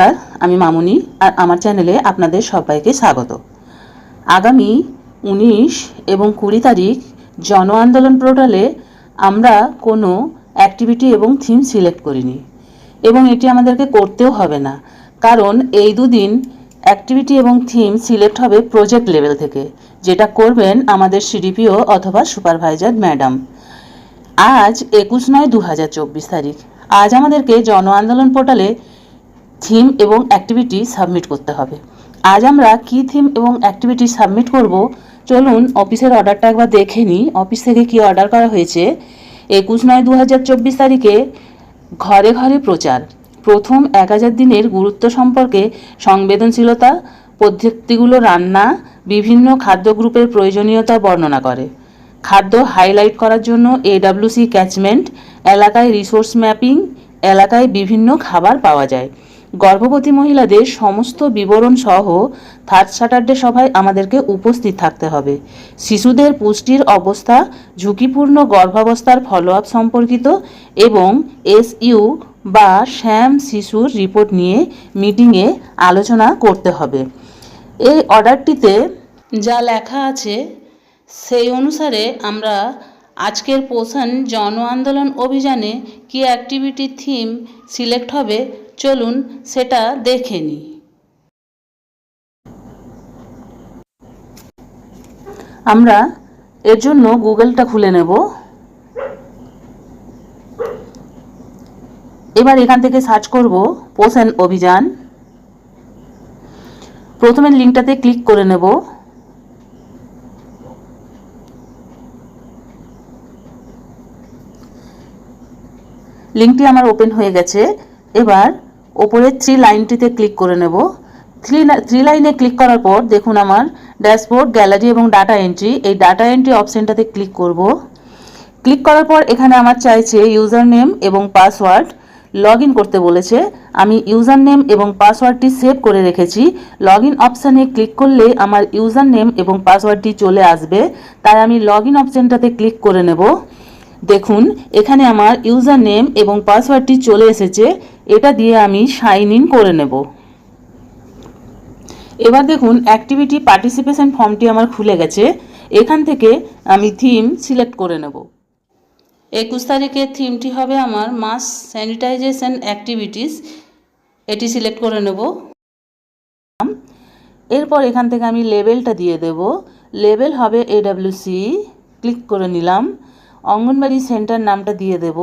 নমস্কার, আমি মামুনি আর আমার চ্যানেলে আপনাদের সবাইকে স্বাগত। আগামী উনিশ এবং কুড়ি তারিখ জন আন্দোলন পোর্টালে আমরা কোনো অ্যাক্টিভিটি এবং থিম সিলেক্ট করিনি এবং এটি আমাদেরকে করতেও হবে না, কারণ এই দুদিন অ্যাক্টিভিটি এবং থিম সিলেক্ট হবে প্রজেক্ট লেভেল থেকে, যেটা করবেন আমাদের সিডিপিও অথবা সুপারভাইজার ম্যাডাম। আজ একুশ নয় দু হাজার চব্বিশ তারিখ। আজ আমাদেরকে জন আন্দোলন পোর্টালে থিম এবং অ্যাক্টিভিটি সাবমিট করতে হবে। আজ আমরা কি থিম এবং অ্যাক্টিভিটি সাবমিট করব? চলুন অফিসের অর্ডারটা একবার দেখে নিই। অফিস থেকে কি অর্ডার করা হয়েছে? একুশ নয় দু হাজার চব্বিশ তারিখে ঘরে ঘরে প্রচার। প্রথম এক হাজার দিনের গুরুত্ব সম্পর্কে সংবেদনশীলতা, পদ্ধতিগুলো রান্না, বিভিন্ন খাদ্য গ্রুপের প্রয়োজনীয়তা বর্ণনা করে। খাদ্য হাইলাইট করার জন্য এডাব্লিউসি ক্যাচমেন্ট এলাকায় রিসোর্স ম্যাপিং এলাকায় বিভিন্ন খাবার পাওয়া যায়। গর্ভবতী মহিলাদের সমস্ত বিবরণ সহ থার্ড স্যাটারডে সভায় আমাদেরকে উপস্থিত থাকতে হবে। শিশুদের পুষ্টির অবস্থা, ঝুঁকিপূর্ণ গর্ভাবস্থার ফলো আপ সম্পর্কিত এবং এসইউ বা শ্যাম শিশুর রিপোর্ট নিয়ে মিটিংয়ে আলোচনা করতে হবে। এই অর্ডারটিতে যা লেখা আছে, সেই অনুসারে আমরা আজকের পোষণ জন আন্দোলন অভিযানে কি অ্যাক্টিভিটি থিম সিলেক্ট হবে চলুন সেটা দেখে নিই আমরা এর জন্য গুগলটা খুলে নেব। এবার এখান থেকে সার্চ করব পোষণ অভিযান। প্রথমে লিঙ্কটাতে ক্লিক করে নেব। লিঙ্কটি আমার ওপেন হয়ে গেছে। এবার ওপরের থ্রি লাইনটিতে ক্লিক করে নেব। থ্রি থ্রি লাইনে ক্লিক করার পর দেখুন আমার ড্যাশবোর্ড গ্যালারি এবং ডাটা এন্ট্রি এই ডাটা এন্ট্রি অপশানটাতে ক্লিক করব। ক্লিক করার পর এখানে আমার চাইছে ইউজার নেম এবং পাসওয়ার্ড লগ করতে বলেছে। আমি ইউজার নেম এবং পাসওয়ার্ডটি সেভ করে রেখেছি। লগ ইন অপশানে ক্লিক করলে আমার ইউজার নেম এবং পাসওয়ার্ডটি চলে আসবে। তাই আমি লগ ইন অপশানটাতে ক্লিক করে নেব। দেখুন, এখানে আমার ইউজার নেম এবং পাসওয়ার্ডটি চলে এসেছে, এটা দিয়ে আমি সাইন ইন করে নেব। এবার দেখুন, অ্যাক্টিভিটি পার্টিসিপেশন ফর্মটি আমার খুলে গেছে, এখান থেকে আমি থিম সিলেক্ট করে নেব। একুশ তারিখের থিমটি হবে আমার মাস স্যানিটাইজেশন অ্যাক্টিভিটিস, এটি সিলেক্ট করে নেব। এরপর এখান থেকে আমি লেবেলটা দিয়ে দেব, লেবেল হবে এডাব্লিউসি ক্লিক করে নিলাম। অঙ্গনবাড়ি সেন্টার নামটা দিয়ে দেব।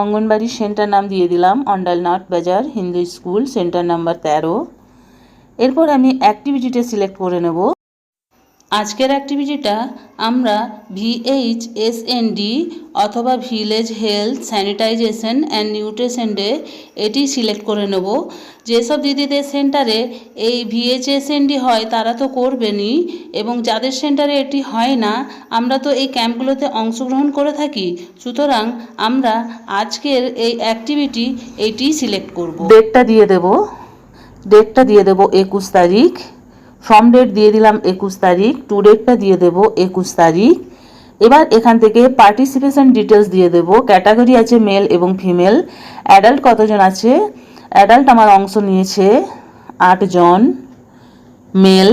অঙ্গনবাড়ি সেন্টার নাম দিয়ে দিলাম, অন্ডালনাথ বাজার, হিন্দু স্কুল, সেন্টার নাম্বার তেরো। এরপর আমি অ্যাক্টিভিটিটা সিলেক্ট করে নেব। আজকের অ্যাক্টিভিটিটা আমরা ভিএইচ এসএনডি অথবা village health sanitization and nutrition day এটি সিলেক্ট করে নেব। যেসব দিদিদের সেন্টারে এই ভিএইচএসএনডি হয়, তারা তো করবেনই এবং যাদের সেন্টারে এটি হয় না, আমরা তো এই ক্যাম্পগুলোতে অংশগ্রহণ করে থাকি। সুতরাং আমরা আজকের এই অ্যাক্টিভিটি এটি সিলেক্ট করব। ডেটটা দিয়ে দেব। ডেটটা দিয়ে দেব একুশ তারিখ। ফর্ম ডেট দিয়ে দিলাম একুশ তারিখ টু ডেটটা দিয়ে দেব একুশ তারিখ। এবার এখান থেকে পার্টিসিপেশন ডিটেলস দিয়ে দেব। ক্যাটাগরি আছে মেল এবং ফিমেল অ্যাডাল্ট কতজন আছে? অ্যাডাল্ট আমার অংশ নিয়েছে আটজন মেল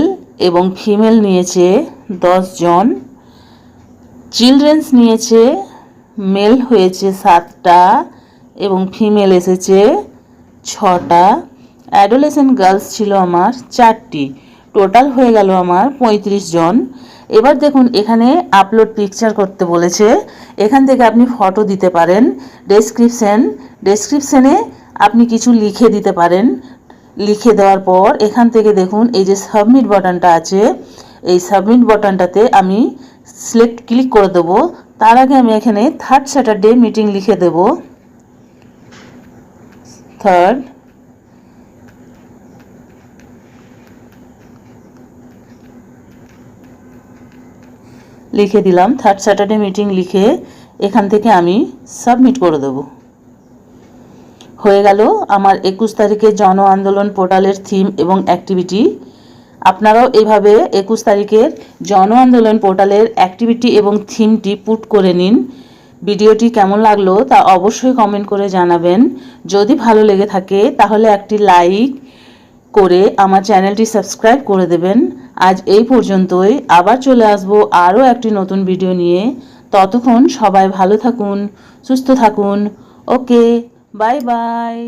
এবং ফিমেল নিয়েছে জন। চিলড্রেন্স নিয়েছে মেল হয়েছে সাতটা এবং ফিমেল এসেছে ছটা। অ্যাডোলেসেন্ট গার্লস ছিল আমার চারটি। টোটাল হয়ে গেল আমার পঁয়ত্রিশ জন। এবার দেখুন, এখানে আপলোড পিকচার করতে বলেছে। এখান থেকে আপনি ফটো দিতে পারেন। ডেসক্রিপশন ডেসক্রিপশনে আপনি কিছু লিখে দিতে পারেন। লিখে দেওয়ার পর এখান থেকে দেখুন, এই যে সাবমিট বাটনটা আছে, এই সাবমিট বাটনটাতে আমি সিলেক্ট ক্লিক করে দেবো। তার আগে আমি এখানে থার্ড স্যাটারডে মিটিং লিখে দেব। থার্ড লিখে দিলাম। থার্ড স্যাটারডে মিটিং লিখে এখান থেকে আমি সাবমিট করে দেব। হয়ে গেল আমার একুশ তারিখে জন আন্দোলন পোর্টালের থিম এবং অ্যাক্টিভিটি আপনারাও এভাবে একুশ তারিখের জন আন্দোলন পোর্টালের অ্যাক্টিভিটি এবং থিমটি পুট করে নিন। ভিডিওটি কেমন লাগল তা অবশ্যই কমেন্ট করে জানাবেন। যদি ভালো লেগে থাকে তাহলে একটি লাইক করে আমার চ্যানেলটি সাবস্ক্রাইব করে দেবেন। আজ এই পর্যন্তই। আবার চলে আসব আরও একটি নতুন ভিডিও নিয়ে। ততক্ষণ সবাই ভালো থাকুন, সুস্থ থাকুন। Okay, bye bye.